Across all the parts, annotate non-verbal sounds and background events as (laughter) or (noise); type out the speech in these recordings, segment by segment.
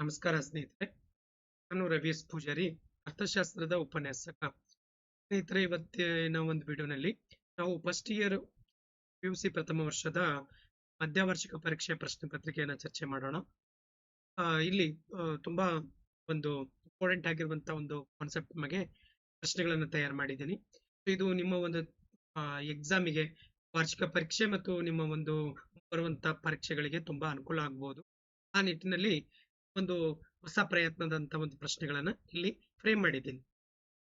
ನಮಸ್ಕಾರ ಸ್ನೇಹಿತರೆ. ನಾನು ರವೀಶ್ ಪೂಜಾರಿ, ಅರ್ಥಶಾಸ್ತ್ರದ ಉಪನ್ಯಾಸಕ. ಸ್ನೇಹಿತರೆ, ಇವತ್ತಿನ ಒಂದು ವಿಡಿಯೋನಲ್ಲಿ ನಾವು ಫಸ್ಟ್ ಇಯರ್ ಯು ಸಿ ಪ್ರಥಮ ವರ್ಷದ ಮಧ್ಯವಾರ್ಷಿಕ ಪರೀಕ್ಷೆ ಪ್ರಶ್ನೆ ಪತ್ರಿಕೆಯನ್ನು ಚರ್ಚೆ ಮಾಡೋಣ. ಇಲ್ಲಿ ತುಂಬಾ ಒಂದು ಇಂಪಾರ್ಟೆಂಟ್ ಆಗಿರುವಂತಹ ಒಂದು ಕಾನ್ಸೆಪ್ಟ್ ಬಗ್ಗೆ ಪ್ರಶ್ನೆಗಳನ್ನು ತಯಾರು ಮಾಡಿದ್ದೀನಿ. ಇದು ನಿಮ್ಮ ಒಂದು ಎಕ್ಸಾಮಿಗೆ ವಾರ್ಷಿಕ ಪರೀಕ್ಷೆ ಮತ್ತು ನಿಮ್ಮ ಒಂದು ಬರುವಂತಹ ಪರೀಕ್ಷೆಗಳಿಗೆ ತುಂಬಾ ಅನುಕೂಲ ಆಗ್ಬೋದು. ಆ ನಿಟ್ಟಿನಲ್ಲಿ ಒಂದು ಹೊಸ ಪ್ರಯತ್ನದಂತ ಒಂದು ಪ್ರಶ್ನೆಗಳನ್ನ ಇಲ್ಲಿ ಫ್ರೇಮ್ ಮಾಡಿದ್ದೀನಿ.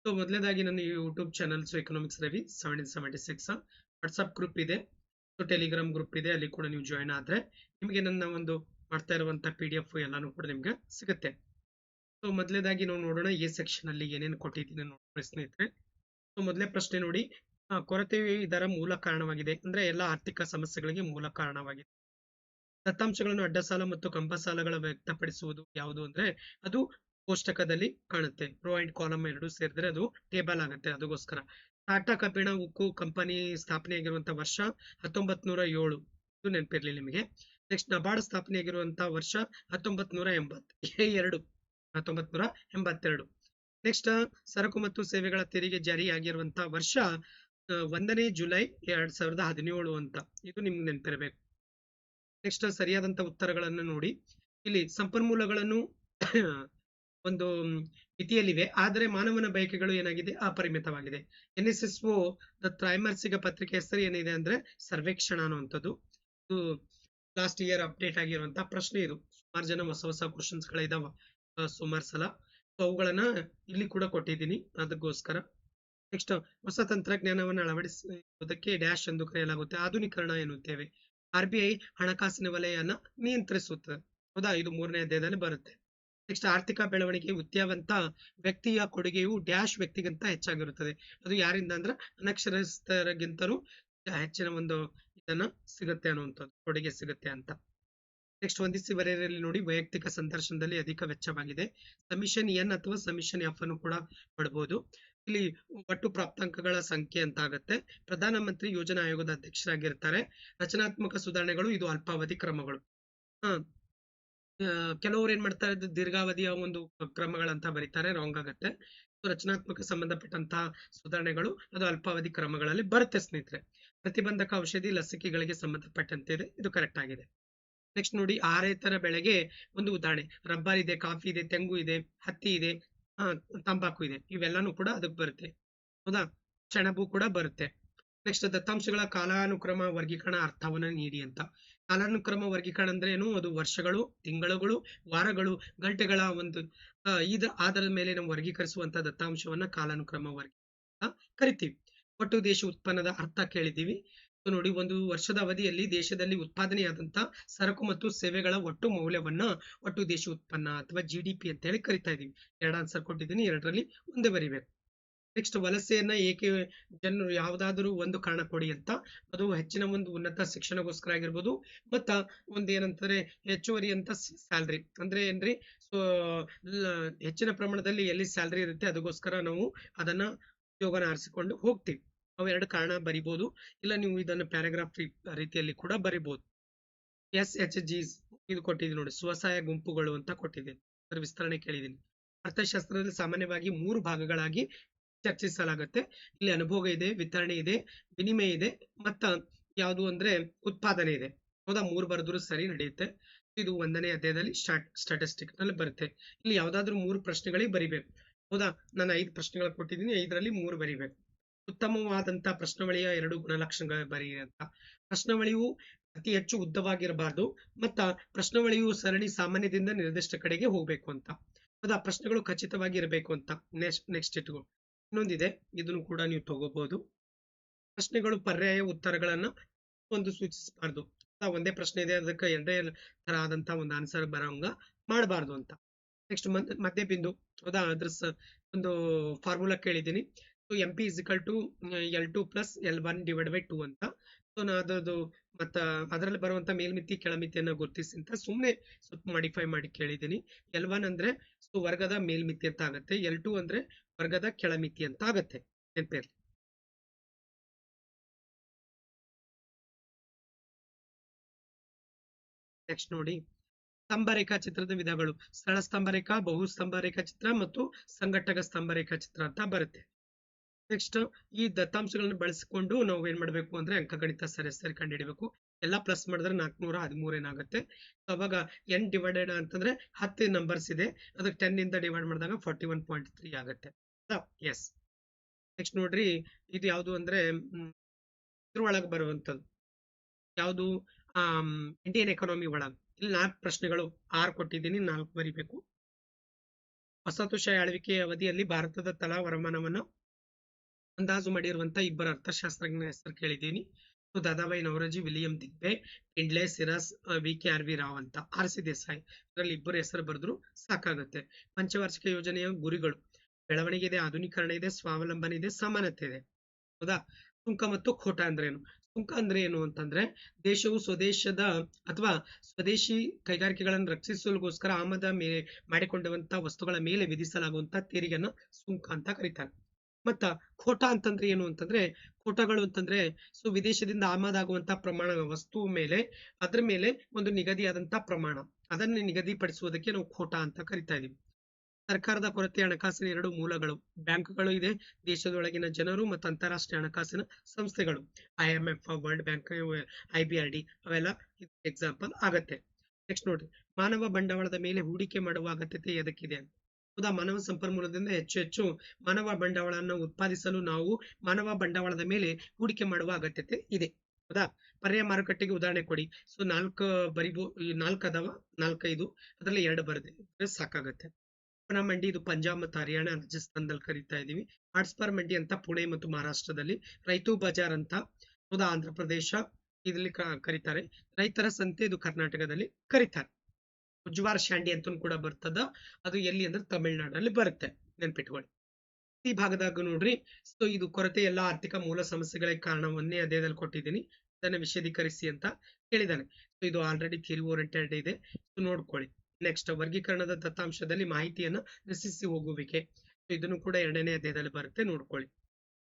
ಸೊ ಮೊದಲನೇದಾಗಿ ನನ್ನ YouTube channels economics Ravi seventeen seventy six WhatsApp group ಇದೆ. ಸೊ ಟೆಲಿಗ್ರಾಮ್ ಗ್ರೂಪ್ ಇದೆ. ಅಲ್ಲಿ ಕೂಡ ನೀವು ಜಾಯ್ನ್ ಆದ್ರೆ ನಿಮಗೆ ನನ್ನ ಒಂದು ಮಾಡ್ತಾ ಇರುವಂತ ಪಿ ಡಿ ಎಫ್ ಎಲ್ಲಾನು ಕೂಡ ನಿಮ್ಗೆ ಸಿಗುತ್ತೆ. ಸೊ ಮೊದಲೇದಾಗಿ ನಾವು ನೋಡೋಣ ಎ ಸೆಕ್ಷನ್ ಅಲ್ಲಿ ಏನೇನು ಕೊಟ್ಟಿದ್ದೀನಿ ನೋಡಿ ಸ್ನೇಹಿತರೆ ಸೊ ಮೊದಲೇ ಪ್ರಶ್ನೆ ನೋಡಿ ಕೊರತೆ ಇದರ ಮೂಲ ಕಾರಣವಾಗಿದೆ. ಅಂದ್ರೆ ಎಲ್ಲ ಆರ್ಥಿಕ ಸಮಸ್ಯೆಗಳಿಗೆ ಮೂಲ ಕಾರಣವಾಗಿದೆ. ದತ್ತಾಂಶಗಳನ್ನು ಅಡ್ಡ ಸಾಲ ಮತ್ತು ಕಂಬ ಸಾಲಗಳ ವ್ಯಕ್ತಪಡಿಸುವುದು ಯಾವುದು ಅಂದ್ರೆ ಅದು ಕೋಷ್ಟಕದಲ್ಲಿ ಕಾಣುತ್ತೆ. ರೋ ಅಂಡ್ ಕಾಲಮ್ ಎರಡು ಸೇರಿದ್ರೆ ಅದು ಟೇಬಲ್ ಆಗುತ್ತೆ ಅದಕ್ಕೋಸ್ಕರ. ಟಾಟಾ ಕಬ್ಬಿಣ, ಉಕ್ಕು ಕಂಪನಿ ಸ್ಥಾಪನೆಯಾಗಿರುವಂತಹ ವರ್ಷ ಹತ್ತೊಂಬತ್ ನೂರ ಏಳು. ಇದು ನೆನಪಿರ್ಲಿ ನಿಮಗೆ. ನೆಕ್ಸ್ಟ್ ನಬಾರ್ಡ್ ಸ್ಥಾಪನೆಯಾಗಿರುವಂತಹ ವರ್ಷ ಹತ್ತೊಂಬತ್ ನೂರ ಎಂಬತ್ ಎರಡು. ಹತ್ತೊಂಬತ್ ನೂರ ಎಂಬತ್ತೆರಡು. ನೆಕ್ಸ್ಟ್ ಸರಕು ಮತ್ತು ಸೇವೆಗಳ ತೆರಿಗೆ ಜಾರಿಯಾಗಿರುವಂತಹ ವರ್ಷ ಒಂದನೇ ಜುಲೈ ಎರಡ್ ಸಾವಿರದ ಹದಿನೇಳು ಅಂತ. ಇದು ನಿಮ್ಗೆ ನೆನಪಿರಬೇಕು. ನೆಕ್ಸ್ಟ್ ಸರಿಯಾದಂತ ಉತ್ತರಗಳನ್ನು ನೋಡಿ. ಇಲ್ಲಿ ಸಂಪನ್ಮೂಲಗಳನ್ನು (coughs) ಒಂದು ಮಿತಿಯಲ್ಲಿವೆ. ಆದರೆ ಮಾನವನ ಬಯಕೆಗಳು ಏನಾಗಿದೆ? ಅಪರಿಮಿತವಾಗಿದೆ. ಎನ್ ಎಸ್ ಎಸ್ ಒ ತ್ರೈಮಾಸಿಕ ಪತ್ರಿಕೆ ಹೆಸರು ಏನಿದೆ ಅಂದ್ರೆ ಸರ್ವೇಕ್ಷಣ ಅನ್ನುವಂಥದ್ದು. ಇದು ಲಾಸ್ಟ್ ಇಯರ್ ಅಪ್ಡೇಟ್ ಆಗಿರುವಂತಹ ಪ್ರಶ್ನೆ ಇದು. ಸುಮಾರು ಜನ ಹೊಸ ಹೊಸ ಕ್ವಶನ್ಸ್ ಗಳಿದಾವ ಸುಮಾರು ಸಲ. ಸೊ ಅವುಗಳನ್ನ ಇಲ್ಲಿ ಕೂಡ ಕೊಟ್ಟಿದ್ದೀನಿ. ಅದಕ್ಕೋಸ್ಕರ. ನೆಕ್ಸ್ಟ್ ಹೊಸ ತಂತ್ರಜ್ಞಾನವನ್ನು ಅಳವಡಿಸುವುದಕ್ಕೆ ಡ್ಯಾಶ್ ಎಂದು ಕರೆಯಲಾಗುತ್ತೆ. ಆಧುನೀಕರಣ ಎನ್ನುತ್ತೇವೆ. ಆರ್ ಬಿ ಐ ಹಣಕಾಸಿನ ವಲಯನ ನಿಯಂತ್ರಿಸುತ್ತದೆ ಹೌದಾ? ಇದು ಮೂರನೇ ಅಧ್ಯಾಯದಲ್ಲಿ ಬರುತ್ತೆ. ನೆಕ್ಸ್ಟ್ ಆರ್ಥಿಕ ಬೆಳವಣಿಗೆ ಉದ್ಯಾವಂತ ವ್ಯಕ್ತಿಯ ಕೊಡುಗೆಯು ಡ್ಯಾಶ್ ವ್ಯಕ್ತಿಗಿಂತ ಹೆಚ್ಚಾಗಿರುತ್ತದೆ. ಅದು ಯಾರಿಂದ ಅಂದ್ರೆ ಅನಕ್ಷರಸ್ಥರಿಗಿಂತಲೂ ಹೆಚ್ಚಿನ ಒಂದು ಇದನ್ನ ಸಿಗುತ್ತೆ ಅನ್ನುವಂಥದ್ದು, ಕೊಡುಗೆ ಸಿಗುತ್ತೆ ಅಂತ. ನೆಕ್ಸ್ಟ್ ಹೊಂದಿಸಿ ವರೆಯಲ್ಲಿ ನೋಡಿ, ವೈಯಕ್ತಿಕ ಸಂದರ್ಶನದಲ್ಲಿ ಅಧಿಕ ವೆಚ್ಚವಾಗಿದೆ. ಸಮಿಷನ್ ಎನ್ ಅಥವಾ ಸಮಿಷನ್ ಎಫ್ ಅನ್ನು ಕೂಡ ಪಡಬಹುದು ಇಲ್ಲಿ ಒಟ್ಟು ಪ್ರಾಪ್ತಾಂಕಗಳ ಸಂಖ್ಯೆ ಅಂತ ಆಗುತ್ತೆ ಪ್ರಧಾನಮಂತ್ರಿ ಯೋಜನಾ ಆಯೋಗದ ಅಧ್ಯಕ್ಷರಾಗಿರ್ತಾರೆ. ರಚನಾತ್ಮಕ ಸುಧಾರಣೆಗಳು, ಇದು ಅಲ್ಪಾವಧಿ ಕ್ರಮಗಳು. ಕೆಲವರು ಏನ್ ಮಾಡ್ತಾರೆ ದೀರ್ಘಾವಧಿಯ ಒಂದು ಕ್ರಮಗಳಂತ ಬರೀತಾರೆ, ರಾಂಗ್ ಆಗತ್ತೆ. ರಚನಾತ್ಮಕ ಸಂಬಂಧಪಟ್ಟಂತಹ ಸುಧಾರಣೆಗಳು, ಅದು ಅಲ್ಪಾವಧಿ ಕ್ರಮಗಳಲ್ಲಿ ಬರುತ್ತೆ ಸ್ನೇಹಿತರೆ. ಪ್ರತಿಬಂಧಕ ಔಷಧಿ ಲಸಿಕೆಗಳಿಗೆ ಸಂಬಂಧಪಟ್ಟಂತೆ ಇದೆ, ಇದು ಕರೆಕ್ಟ್ ಆಗಿದೆ. ನೆಕ್ಸ್ಟ್ ನೋಡಿ, ಆರೇತರ ಬೆಳೆಗೆ ಒಂದು ಉದಾಹರಣೆ. ರಬ್ಬರ್ ಇದೆ, ಕಾಫಿ ಇದೆ, ತೆಂಗು ಇದೆ, ಹತ್ತಿ ಇದೆ ತಂಬಾಕು ಇದೆ. ಇವೆಲ್ಲಾನು ಕೂಡ ಅದಕ್ಕೆ ಬರುತ್ತೆ. ಹೌದಾ? ಸೆಣಬು ಕೂಡ ಬರುತ್ತೆ. ನೆಕ್ಸ್ಟ್ ದತ್ತಾಂಶಗಳ ಕಾಲಾನುಕ್ರಮ ವರ್ಗೀಕರಣ ಅರ್ಥವನ್ನ ನೀಡಿ ಅಂತ. ಕಾಲಾನುಕ್ರಮ ವರ್ಗೀಕರಣ ಅಂದ್ರೆ ಏನು? ಅದು ವರ್ಷಗಳು ತಿಂಗಳುಗಳು ವಾರಗಳು ಗಂಟೆಗಳ ಒಂದು ಆ, ಇದ ಆಧಾರದ ಮೇಲೆ ನಾವು ವರ್ಗೀಕರಿಸುವಂತ ದತ್ತಾಂಶವನ್ನ ಕಾಲಾನುಕ್ರಮ ವರ್ಗೀಕರಣ ಕರಿತೀವಿ. ಒಟ್ಟು ದೇಶ ಉತ್ಪನ್ನದ ಅರ್ಥ ಕೇಳಿದೀವಿ ನೋಡಿ, ಒಂದು ವರ್ಷದ ಅವಧಿಯಲ್ಲಿ ದೇಶದಲ್ಲಿ ಉತ್ಪಾದನೆಯಾದಂತ ಸರಕು ಮತ್ತು ಸೇವೆಗಳ ಒಟ್ಟು ಮೌಲ್ಯವನ್ನ, ಒಟ್ಟು ದೇಶ ಉತ್ಪನ್ನ ಅಥವಾ ಜಿ ಡಿ ಪಿ ಅಂತ ಹೇಳಿ ಕರಿತಾ ಇದೀವಿ. ಎರಡು ಆನ್ಸರ್ ಕೊಟ್ಟಿದ್ದೀನಿ, ಎರಡರಲ್ಲಿ ಒಂದೇ ಬರಿಬೇಕು. ನೆಕ್ಸ್ಟ್ ವಲಸೆಯನ್ನ ಏಕೆ ಜನರು ಯಾವ್ದಾದ್ರು ಒಂದು ಕಾರಣ ಕೊಡಿ ಅಂತ. ಅದು ಹೆಚ್ಚಿನ ಒಂದು ಉನ್ನತ ಶಿಕ್ಷಣಗೋಸ್ಕರ ಆಗಿರ್ಬೋದು, ಮತ್ತ ಒಂದೇನಂತಾರೆ ಹೆಚ್ಚುವರಿ ಅಂತ ಸ್ಯಾಲ್ರಿ ಅಂದ್ರೆ ಏನ್ರಿ? ಸೊ ಹೆಚ್ಚಿನ ಪ್ರಮಾಣದಲ್ಲಿ ಎಲ್ಲಿ ಸ್ಯಾಲ್ರಿ ಇರುತ್ತೆ, ಅದಕ್ಕೋಸ್ಕರ ನಾವು ಅದನ್ನ ಉದ್ಯೋಗನ ಆರಿಸಿಕೊಂಡು ಹೋಗ್ತೀವಿ. ಅವೆರಡು ಕಾರಣ ಬರಿಬೋದು. ಇಲ್ಲ ನೀವು ಇದನ್ನು ಪ್ಯಾರಾಗ್ರಾಫ್ ರೀತಿಯಲ್ಲಿ ಕೂಡ ಬರಿಬೋದು. ಎಸ್ ಎಚ್ ಜಿಸ್ ಇದು ಕೊಟ್ಟಿದ್ದೀನಿ ನೋಡಿ, ಸ್ವಸಹಾಯ ಗುಂಪುಗಳು ಅಂತ ಕೊಟ್ಟಿದ್ದೀನಿ ಅದರ ವಿಸ್ತರಣೆ ಕೇಳಿದ್ದೀನಿ. ಅರ್ಥಶಾಸ್ತ್ರದಲ್ಲಿ ಸಾಮಾನ್ಯವಾಗಿ ಮೂರು ಭಾಗಗಳಾಗಿ ಚರ್ಚಿಸಲಾಗುತ್ತೆ. ಇಲ್ಲಿ ಅನುಭೋಗ ಇದೆ, ವಿತರಣೆ ಇದೆ, ವಿನಿಮಯ ಇದೆ, ಮತ್ತ ಯಾವುದು ಅಂದ್ರೆ ಉತ್ಪಾದನೆ ಇದೆ. ಹೌದಾ? ಮೂರು ಬರೆದ್ರು ಸರಿ ನಡೆಯುತ್ತೆ. ಇದು ಒಂದನೇ ಅಧ್ಯಾಯದಲ್ಲಿ ಸ್ಟಾಟ್ ಸ್ಟಾಟಿಸ್ಟಿಕ್ನಲ್ಲಿ ಬರುತ್ತೆ. ಇಲ್ಲಿ ಯಾವ್ದಾದ್ರು ಮೂರು ಪ್ರಶ್ನೆಗಳಿಗೆ ಬರಿಬೇಕು. ಹೌದಾ? ನಾನು ಐದು ಪ್ರಶ್ನೆಗಳು ಕೊಟ್ಟಿದ್ದೀನಿ, ಐದರಲ್ಲಿ ಮೂರು ಬರಿಬೇಕು. ಉತ್ತಮವಾದಂತ ಪ್ರಶ್ನಾವಳಿಯ ಎರಡು ಗುಣಲಕ್ಷಣಗಳ ಬರೆಯಂತ ಪ್ರಶ್ನಾವಳಿಯು ಅತಿ ಹೆಚ್ಚು ಉದ್ದವಾಗಿರಬಾರ್ದು ಮತ್ತ ಪ್ರಶ್ನಾವಳಿಯು ಸರಣಿ ಸಾಮಾನ್ಯದಿಂದ ನಿರ್ದಿಷ್ಟ ಕಡೆಗೆ ಹೋಗ್ಬೇಕು ಅಂತ. ಹೌದಾ ಪ್ರಶ್ನೆಗಳು ಖಚಿತವಾಗಿ ಇರಬೇಕು ಅಂತ ನೆಕ್ಸ್ಟ್ ನೆಕ್ಸ್ಟ್ ಇಟ್ಕೊ. ಇನ್ನೊಂದಿದೆ, ಇದನ್ನು ಕೂಡ ನೀವು ತಗೋಬಹುದು ಪ್ರಶ್ನೆಗಳು ಪರ್ಯಾಯ ಉತ್ತರಗಳನ್ನ ಒಂದು ಸೂಚಿಸಬಾರ್ದು. ಒಂದೇ ಪ್ರಶ್ನೆ ಇದೆ, ಅದಕ್ಕೆ ಎರಡೇ ತರ ಆದಂತ ಒಂದು ಆನ್ಸರ್ ಬರೋಂಗ ಮಾಡಬಾರ್ದು ಅಂತ. ನೆಕ್ಸ್ಟ್ ಮಧ್ಯ ಬಿಂದು ಹೌದಾ ಅದ್ರ ಒಂದು ಫಾರ್ಮುಲಾ ಕೇಳಿದ್ದೀನಿ. M P is equal to L two plus L one divide by two ಅಂತ. ಸೊ ನಾ ಅದರದ್ದು ಮತ್ತ ಅದರಲ್ಲಿ ಬರುವಂತ ಮೇಲ್ಮಿತಿ ಕೆಳಮಿತಿಯನ್ನ ಗುರುತಿಸಿ ಅಂತ ಸುಮ್ಮನೆ ಸ್ವಲ್ಪ ಮಾಡಿಫೈ ಮಾಡಿ ಕೇಳಿದ್ದೀನಿ. ಎಲ್ ಒನ್ ಅಂದ್ರೆ ಸೊ ವರ್ಗದ ಮೇಲ್ಮಿತಿ ಅಂತ ಆಗತ್ತೆ. ಎಲ್ ಟು ಅಂದ್ರೆ ವರ್ಗದ ಕೆಳಮಿತಿ ಅಂತ ಆಗತ್ತೆ. ನೆನ್ಪಿರ್ಲಿ ನೆಕ್ಸ್ಟ್ ನೋಡಿ. ಸ್ತಂಭ ರೇಖಾಚಿತ್ರದ ವಿಧಗಳು. ಸ್ಥಳ ಸ್ತಂಭ ರೇಖಾ ಬಹು ಸ್ತಂಭ ರೇಖಾಚಿತ್ರ ಮತ್ತು ಸಂಘಟಕ ಸ್ತಂಭ ರೇಖಾಚಿತ್ರ ಅಂತ ಬರುತ್ತೆ. ನೆಕ್ಸ್ಟ್ ಈ ದತ್ತಾಂಶಗಳನ್ನು ಬಳಸಿಕೊಂಡು ನಾವು ಏನ್ ಮಾಡಬೇಕು ಅಂದ್ರೆ ಅಂಕಗಣಿತ ಸರಾಸರಿ ಕಂಡುಹಿಡಬೇಕು. ಎಲ್ಲ ಪ್ಲಸ್ ಮಾಡಿದ್ರೆ ನಾಲ್ಕುನೂರ ಹದಿಮೂರು ಏನಾಗುತ್ತೆ? ಅವಾಗ ಎನ್ ಡಿವೈಡೆಡ್ ಅಂತಂದ್ರೆ ಹತ್ತು ನಂಬರ್ಸ್ ಇದೆ. ಅದಕ್ಕೆ ಟೆನ್ ಇಂದ ಡಿವೈಡ್ ಮಾಡಿದಾಗ ಫಾರ್ಟಿ ಒನ್ ಪಾಯಿಂಟ್ ತ್ರೀ ಆಗುತ್ತೆ ಎಸ್ ನೆಕ್ಸ್ಟ್ ನೋಡ್ರಿ, ಇದು ಯಾವುದು ಅಂದ್ರೆ ಇದ್ರೊಳಗೆ ಬರುವಂಥದ್ದು ಯಾವುದು? ಇಂಡಿಯನ್ ಎಕಾನಮಿ ಒಳಗೆ. ಇಲ್ಲಿ ನಾಲ್ಕು ಪ್ರಶ್ನೆಗಳು, ಆರು ಕೊಟ್ಟಿದ್ದೀನಿ, ನಾಲ್ಕು ಬರಿಬೇಕು. ವಸತುಶಾಹಿ ಆಳ್ವಿಕೆಯ ಅವಧಿಯಲ್ಲಿ ಭಾರತದ ತಲಾ ವರಮಾನವನ್ನು ಅಂದಾಜು ಮಾಡಿರುವಂತಹ ಇಬ್ಬರು ಅರ್ಥಶಾಸ್ತ್ರಜ್ಞ ಹೆಸರು ಕೇಳಿದ್ದೀನಿ. Dadabhai Naoroji, William Digby Findlay Shirras V K R V Rao ಅಂತ ಆರ್ ಸಿ ದೇಸಾಯಿ. ಇದರಲ್ಲಿ ಇಬ್ಬರು ಹೆಸರು ಬರೆದ್ರು ಸಾಕಾಗುತ್ತೆ. ಪಂಚವಾರ್ಷಿಕ ಯೋಜನೆಯ ಗುರಿಗಳು. ಬೆಳವಣಿಗೆ ಇದೆ ಆಧುನೀಕರಣ ಇದೆ, ಸ್ವಾವಲಂಬನೆ ಇದೆ, ಸಮಾನತೆ ಇದೆ. ಹೌದಾ? ಸುಂಕ ಮತ್ತು ಖೋಟ ಅಂದ್ರೆ ಏನು ಸುಂಕ ಅಂದ್ರೆ ಏನು ಅಂತಂದ್ರೆ, ದೇಶವು ಸ್ವದೇಶದ ಅಥವಾ ಸ್ವದೇಶಿ ಕೈಗಾರಿಕೆಗಳನ್ನು ರಕ್ಷಿಸಲುಗೋಸ್ಕರ ಆಮದ ಮೇಲೆ ಮಾಡಿಕೊಂಡಂತ ವಸ್ತುಗಳ ಮೇಲೆ ವಿಧಿಸಲಾಗುವಂತಹ ತೆರಿಗೆಯನ್ನು ಸುಂಕ ಅಂತ ಕರೀತಾರೆ. ಮತ್ತ ಖೋಟಾ ಅಂತಂದ್ರೆ ಏನು ಅಂತಂದ್ರೆ ಖೋಟಾಗಳು ಅಂತಂದ್ರೆ, ಸೊ ವಿದೇಶದಿಂದ ಆಮದಾಗುವಂತ ಪ್ರಮಾಣ ವಸ್ತು ಮೇಲೆ, ಅದರ ಮೇಲೆ ಒಂದು ನಿಗದಿಯಾದಂತ ಪ್ರಮಾಣ. ಅದನ್ನು ನಿಗದಿಪಡಿಸುವುದಕ್ಕೆ ನಾವು ಖೋಟಾ ಅಂತ ಕರಿತಾ ಇದೀವಿ. ಸರ್ಕಾರದ ಕೊರತೆ ಹಣಕಾಸಿನ ಎರಡು ಮೂಲಗಳು, ಬ್ಯಾಂಕ್ಗಳು ಇದೆ, ದೇಶದೊಳಗಿನ ಜನರು ಮತ್ತು ಅಂತಾರಾಷ್ಟ್ರೀಯ ಹಣಕಾಸಿನ ಸಂಸ್ಥೆಗಳು. I M F, world bank I B R D ಅವೆಲ್ಲ ಎಕ್ಸಾಂಪಲ್ ಆಗತ್ತೆ. ನೆಕ್ಸ್ಟ್ ನೋಡ್ರಿ, ಮಾನವ ಬಂಡವಾಳದ ಮೇಲೆ ಹೂಡಿಕೆ ಮಾಡುವ ಅಗತ್ಯತೆ ಎದಕ್ಕಿದೆ ಹೌದಾ ಮಾನವ ಸಂಪನ್ಮೂಲದಿಂದ ಹೆಚ್ಚು ಹೆಚ್ಚು ಮಾನವ ಬಂಡವಾಳವನ್ನು ಉತ್ಪಾದಿಸಲು ನಾವು ಮಾನವ ಬಂಡವಾಳದ ಮೇಲೆ ಹೂಡಿಕೆ ಮಾಡುವ ಅಗತ್ಯತೆ ಇದೆ. ಹೌದಾ? ಪರ್ಯಾಯ ಮಾರುಕಟ್ಟೆಗೆ ಉದಾಹರಣೆ ಕೊಡಿ. ಸೊ, ನಾಲ್ಕು ಬರಿಬೋ ನಾಲ್ಕು ಅದಾವ? ನಾಲ್ಕೈದು ಅದರಲ್ಲಿ ಎರಡು ಬರದೆ ಸಾಕಾಗತ್ತೆ. ಪುನಃ ಮಂಡಿ, ಇದು ಪಂಜಾಬ್ ಮತ್ತು ಹರಿಯಾಣ, ರಾಜಸ್ಥಾನದಲ್ಲಿ ಕರಿತಾ ಇದೀವಿ. ಆಟ್ಸ್ಪರ್ ಮಂಡಿ ಅಂತ ಪುಣೆ ಮತ್ತು ಮಹಾರಾಷ್ಟ್ರದಲ್ಲಿ ರೈತು ಬಜಾರ್ ಅಂತ, ಹೌದಾ? ಆಂಧ್ರ ಪ್ರದೇಶ ಇದರಲ್ಲಿ ಕರೀತಾರೆ. ರೈತರ ಸಂತೆ ಇದು ಕರ್ನಾಟಕದಲ್ಲಿ ಕರೀತಾರೆ. ಉಜ್ವಾರ್ ಶಾಂಡಿ ಅಂತ ಕೂಡ ಬರ್ತದ. ಅದು ಎಲ್ಲಿ ಅಂದ್ರೆ ತಮಿಳ್ನಾಡಲ್ಲಿ ಬರುತ್ತೆ ನೆನ್ಪಿಟ್ಕೊಳ್ಳಿ. ಈ ಭಾಗದಾಗ ನೋಡ್ರಿ. ಸೊ ಇದು ಕೊರತೆ ಎಲ್ಲ ಆರ್ಥಿಕ ಮೂಲ ಸಮಸ್ಯೆಗಳಿಗೆ ಕಾರಣವನ್ನೇ ಅದೇದಲ್ಲಿ ಕೊಟ್ಟಿದ್ದೀನಿ. ಇದನ್ನ ವಿಶದೀಕರಿಸಿ ಅಂತ ಹೇಳಿದ್ದಾನೆ ಸೊ ಇದು ಆಲ್ರೆಡಿ ಥಿರಿ ಓರಿಯಂಟೆಡ್ ಇದೆ. ಸೊ ನೋಡ್ಕೊಳ್ಳಿ. ನೆಕ್ಸ್ಟ್ ವರ್ಗೀಕರಣದ ದತ್ತಾಂಶದಲ್ಲಿ ಮಾಹಿತಿಯನ್ನು ರಚಿಸಿ ಹೋಗುವಿಕೆ. ಇದನ್ನು ಕೂಡ ಎರಡನೇ ಅಧ್ಯಾಯದಲ್ಲಿ ಬರುತ್ತೆ. ನೋಡ್ಕೊಳ್ಳಿ.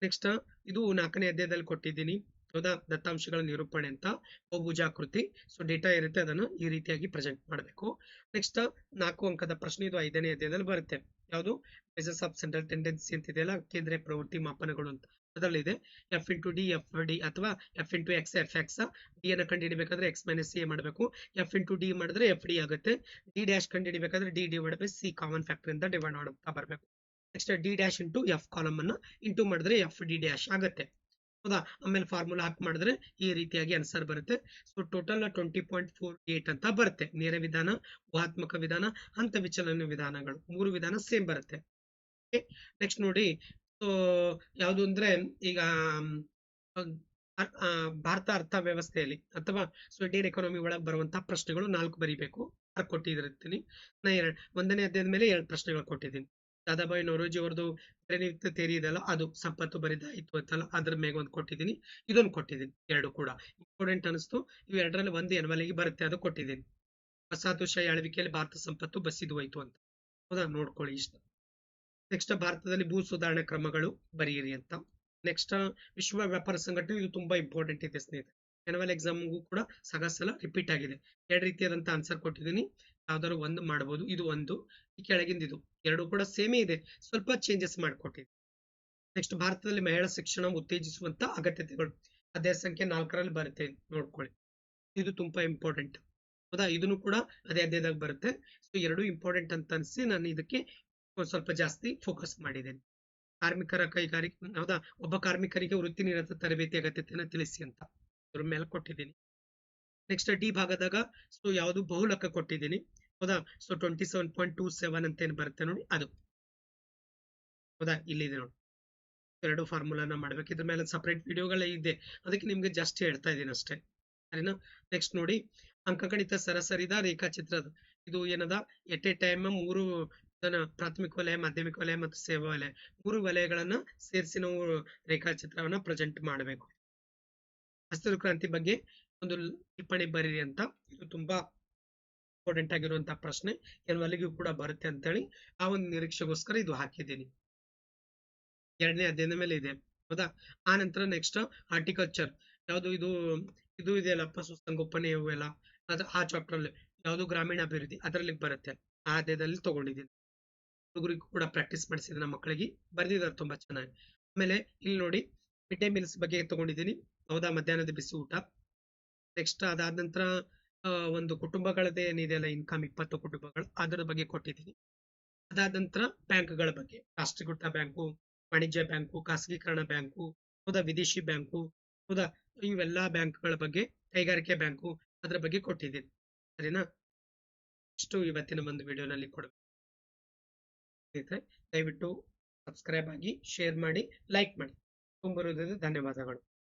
ನೆಕ್ಸ್ಟ್ ಇದು ನಾಲ್ಕನೇ ಅಧ್ಯಾಯದಲ್ಲಿ ಕೊಟ್ಟಿದ್ದೀನಿ. ಹೌದಾ ದತ್ತಾಂಶಗಳ ನಿರೂಪಣೆ ಅಂತ ಬಹುಭುಜಾಕೃತಿ. ಸೊ ಡೇಟಾ ಇರುತ್ತೆ, ಅದನ್ನು ಈ ರೀತಿಯಾಗಿ ಪ್ರೆಸೆಂಟ್ ಮಾಡಬೇಕು. ನೆಕ್ಸ್ಟ್ ನಾಲ್ಕು ಅಂಕದ ಪ್ರಶ್ನೆ ಇದು ಐದನೇ ಅಧ್ಯಾಯದಲ್ಲಿ ಬರುತ್ತೆ. ಯಾವುದು? ಮೆಸರ್ಸ್ ಆಫ್ ಸೆಂಟ್ರಲ್ ಟೆಂಡೆನ್ಸಿ ಅಂತ ಇದೆಯಲ್ಲ ಕೇಂದ್ರ ಪ್ರವೃತ್ತಿ ಮಾಪನಗಳು ಅಂತ. ಅದರಲ್ಲಿದೆ F into D F D ಅಥವಾ F into X F X D ಅನ್ನು ಕಂಡುಹಿಡಬೇಕಾದ್ರೆ ಎಕ್ಸ್ ಮೈನಸ್ ಸಿ ಮಾಡಬೇಕು. ಎಫ್ ಇಂಟು ಡಿ ಮಾಡಿದ್ರೆ ಎಫ್ ಡಿ ಆಗುತ್ತೆ. D dash ಕಂಡುಹಿಡಬೇಕಾದ್ರೆ D D by C common factor ಇಂದ ಡಿವೈಡ್ ಮಾಡ್ತಾ ಬರಬೇಕು. Next D dash into F column ಅನ್ನು ಇಂಟು ಮಾಡಿದ್ರೆ ಎಫ್ ಡಿ ಡ್ಯಾಶ್ ಆಗುತ್ತೆ. ಹೌದಾ? ಆಮೇಲೆ ಫಾರ್ಮುಲಾ ಹಾಕಿ ಮಾಡಿದ್ರೆ ಈ ರೀತಿಯಾಗಿ ಆನ್ಸರ್ ಬರುತ್ತೆ. So total twenty point four eight ಅಂತ ಬರುತ್ತೆ. ನೇರ ವಿಧಾನ, ಊಹಾತ್ಮಕ ವಿಧಾನ ಅಂತ ವಿಚಲನ ವಿಧಾನಗಳು. ಮೂರು ವಿಧಾನ ಸೇಮ್ ಬರುತ್ತೆ. ನೆಕ್ಸ್ಟ್ ನೋಡಿ. ಸೊ ಯಾವುದು ಅಂದ್ರೆ ಈಗ ಭಾರತ ಅರ್ಥ ವ್ಯವಸ್ಥೆಯಲ್ಲಿ ಅಥವಾ ಸೊ ಇಂಡಿಯನ್ ಎಕಾನಮಿ ಒಳಗೆ ಬರುವಂತಹ ಪ್ರಶ್ನೆಗಳು ನಾಲ್ಕು ಬರಿಬೇಕು. ಕೊಟ್ಟಿರ್ತೀನಿ ನಾ ಎರಡು, ಒಂದನೇ ಅಧ್ಯಾಯದ ಮೇಲೆ ಎರಡು ಪ್ರಶ್ನೆಗಳು ಕೊಟ್ಟಿದ್ದೀನಿ. ದಾದಾಬಾಯಿ ನೋರೋಜಿ ಅವ್ರದ್ದು ಪ್ರತಿನಿತ್ಯ ತೇರಿ ಇದೆಯಲ್ಲ, ಅದು ಸಂಪತ್ತು ಬರಿದಾಯಿತು ಅಂತಲ್ಲ, ಅದ್ರ ಮೇಲೆ ಒಂದು ಕೊಟ್ಟಿದ್ದೀನಿ ಇದೊಂದು ಕೊಟ್ಟಿದ್ದೀನಿ ಎರಡು ಕೂಡ. ಇಂಪಾರ್ಟೆಂಟ್ ಅನಿಸ್ತು, ಇವು ಎರಡರಲ್ಲಿ ಒಂದು ಎನ್ವಲಿಗೆ ಬರುತ್ತೆ, ಅದು ಕೊಟ್ಟಿದ್ದೀನಿ ವಸಾಹತುಶಾಹಿ ಆಳ್ವಿಕೆಯಲ್ಲಿ ಭಾರತ ಸಂಪತ್ತು ಬಸಿದು ಹೋಯ್ತು ಅಂತ. ಹೌದಾ? ನೋಡ್ಕೊಳ್ಳಿ ಇಷ್ಟ. ನೆಕ್ಸ್ಟ್ ಭಾರತದಲ್ಲಿ ಭೂ ಸುಧಾರಣೆ ಕ್ರಮಗಳು ಬರೀರಿ ಅಂತ. ನೆಕ್ಸ್ಟ್ ವಿಶ್ವ ವ್ಯಾಪಾರ ಸಂಘಟನೆ, ಇದು ತುಂಬಾ ಇಂಪಾರ್ಟೆಂಟ್ ಇದೆ ಸ್ನೇಹಿತರೆ. ಎನ್ವಲ್ ಎಕ್ಸಾಮ್ಗೂ ಕೂಡ ಸಗಸಲ ರಿಪೀಟ್ ಆಗಿದೆ. ಎರಡು ರೀತಿಯಾದಂಥ ಆನ್ಸರ್ ಕೊಟ್ಟಿದ್ದೀನಿ. ಯಾವ್ದಾದ್ರು ಒಂದು ಮಾಡಬಹುದು ಇದು ಒಂದು. ಈ ಕೆಳಗಿಂದ ಇದು. ಎರಡು ಕೂಡ ಸೇಮೇ ಇದೆ. ಸ್ವಲ್ಪ ಚೇಂಜಸ್ ಮಾಡಿಕೊಟ್ಟಿದೆ ನೆಕ್ಸ್ಟ್ ಭಾರತದಲ್ಲಿ ಮಹಿಳಾ ಶಿಕ್ಷಣ ಉತ್ತೇಜಿಸುವಂತ ಅಗತ್ಯತೆಗಳು. ಅದೇ ಸಂಖ್ಯೆ ನಾಲ್ಕರಲ್ಲಿ ಬರುತ್ತೆ. ನೋಡ್ಕೊಳ್ಳಿ. ಇದು ತುಂಬಾ ಇಂಪಾರ್ಟೆಂಟ್ ಹೌದಾ? ಇದನ್ನು ಕೂಡ ಅದೇ ಅದೇದಾಗ ಬರುತ್ತೆ. ಸೊ ಎರಡು ಇಂಪಾರ್ಟೆಂಟ್ ಅಂತ ಅನಿಸಿ ನಾನು ಇದಕ್ಕೆ ಸ್ವಲ್ಪ ಜಾಸ್ತಿ ಫೋಕಸ್ ಮಾಡಿದ್ದೇನೆ. ಕಾರ್ಮಿಕರ ಕೈಗಾರಿಕೆ, ಹೌದಾ? ಒಬ್ಬ ಕಾರ್ಮಿಕರಿಗೆ ವೃತ್ತಿ ನಿರತ ತರಬೇತಿ ಅಗತ್ಯತೆಯನ್ನು ತಿಳಿಸಿ ಅಂತ. ಅದ್ರ ಮೇಲೆ ಕೊಟ್ಟಿದ್ದೀನಿ. ನೆಕ್ಸ್ಟ್ ಡಿ ಭಾಗದಾಗ ಸೊ ಯಾವುದು ಬಹುಲಕ ಕೊಟ್ಟಿದ್ದೀನಿ. ಹೌದಾ? So twenty seven point two seven ಅಂತ ಏನು ಬರುತ್ತೆ ನೋಡಿ, ಅದು. ಹೌದಾ? ಇಲ್ಲಿದೆ ನೋಡಿ. ಎರಡು ಫಾರ್ಮುಲಾನ ಮಾಡ್ಬೇಕು. ಇದ್ರ ಮೇಲೆ ಸಪ್ರೇಟ್ ವಿಡಿಯೋಗಳೇ ಇದೆ. ಅದಕ್ಕೆ ನಿಮ್ಗೆ ಜಸ್ಟ್ ಹೇಳ್ತಾ ಇದ್ದೀನಿ ಅಷ್ಟೇ. ಸರಿನಾ? ನೆಕ್ಸ್ಟ್ ನೋಡಿ, ಅಂಕಗಣಿತ ಸರಾಸರಿದ ರೇಖಾಚಿತ್ರದ, ಇದು ಏನದ? ಎಟ್ ಎ ಟೈಮ್ ಮೂರು ಪ್ರಾಥಮಿಕ ವಲಯ, ಮಾಧ್ಯಮಿಕ ವಲಯ ಮತ್ತು ಸೇವಾ ವಲಯ, ಮೂರು ವಲಯಗಳನ್ನ ಸೇರಿಸಿ ನಾವು ರೇಖಾಚಿತ್ರವನ್ನ ಪ್ರೆಸೆಂಟ್ ಮಾಡಬೇಕು. ಹಸಿರು ಕ್ರಾಂತಿ ಬಗ್ಗೆ ಒಂದು ಟಿಪ್ಪಣಿ ಬರೀರಿ ಅಂತ. ಇದು ತುಂಬಾ ಇಂಪಾರ್ಟೆಂಟ್ ಆಗಿರುವಂತಹ ಪ್ರಶ್ನೆ. ಎಲ್ಲರಿಗೂ ಕೂಡ ಬರುತ್ತೆ ಅಂತೇಳಿ ಆ ಒಂದು ನಿರೀಕ್ಷೆಗೋಸ್ಕರ ಇದು ಹಾಕಿದ್ದೀನಿ. ಎರಡನೇ ಅಧ್ಯಯನ ಮೇಲೆ ಇದೆ. ಹೌದಾ? ಆ ನಂತರ ನೆಕ್ಸ್ಟ್ ಹಾರ್ಟಿಕಲ್ಚರ್ ಯಾವುದು ಇದು ಇದು ಇದೆಯಲ್ಲ ಪಶುಸಂಗೋಪನೆ ಇವೆಲ್ಲ. ಅದು ಆ ಚಾಪ್ಟರ್ ಅಲ್ಲಿ. ಯಾವುದು ಗ್ರಾಮೀಣಾಭಿವೃದ್ಧಿ, ಅದರಲ್ಲಿ ಬರುತ್ತೆ. ಆ ಅಧ್ಯಯನದಲ್ಲಿ ತಗೊಂಡಿದ್ದೀನಿ. ಹುಡುಗರಿಗೂ ಕೂಡ ಪ್ರಾಕ್ಟೀಸ್ ಮಾಡಿಸಿದ ಮಕ್ಕಳಿಗೆ. ಬರೆದಿದ್ದಾರೆ ತುಂಬಾ ಚೆನ್ನಾಗಿ. ಆಮೇಲೆ ಇಲ್ಲಿ ನೋಡಿ ಮಿಡ್ ಡೇ ಮೀಲ್ಸ್ ಬಗ್ಗೆ ತಗೊಂಡಿದ್ದೀನಿ. ಹೌದಾ? ಮಧ್ಯಾಹ್ನದ ಬಿಸಿ ಊಟ? ನೆಕ್ಸ್ಟ್ ಅದಾದ ನಂತರ ಒಂದು ಒಂದು ಕುಟುಂಬಗಳದೇ ಏನಿದೆಯಲ್ಲ ಇನ್ಕಮ್ ಇಪ್ಪತ್ತು ಕುಟುಂಬಗಳು, ಅದರ ಬಗ್ಗೆ ಕೊಟ್ಟಿದ್ದೀನಿ. ಅದಾದ ನಂತರ ಬ್ಯಾಂಕ್ಗಳ ಬಗ್ಗೆ. ರಾಷ್ಟ್ರೀಕೃತ ಬ್ಯಾಂಕು, ವಾಣಿಜ್ಯ ಬ್ಯಾಂಕು, ಖಾಸಗೀಕರಣ ಬ್ಯಾಂಕು, ಹೌದಾ? ವಿದೇಶಿ ಬ್ಯಾಂಕು, ಹೌದಾ? ಇವೆಲ್ಲ ಬ್ಯಾಂಕ್ಗಳ ಬಗ್ಗೆ, ಕೈಗಾರಿಕೆ ಬ್ಯಾಂಕು ಅದರ ಬಗ್ಗೆ ಕೊಟ್ಟಿದ್ದೀನಿ. ಸರಿನಾ? ಇಷ್ಟು ಇವತ್ತಿನ ಒಂದು ವಿಡಿಯೋನಲ್ಲಿ ಕೊಡ ಸ್ನೇಹಿತರೆ, ದಯವಿಟ್ಟು ಸಬ್ಸ್ಕ್ರೈಬ್ ಆಗಿ, ಶೇರ್ ಮಾಡಿ, ಲೈಕ್ ಮಾಡಿ. ತುಂಬ ಧನ್ಯವಾದಗಳು.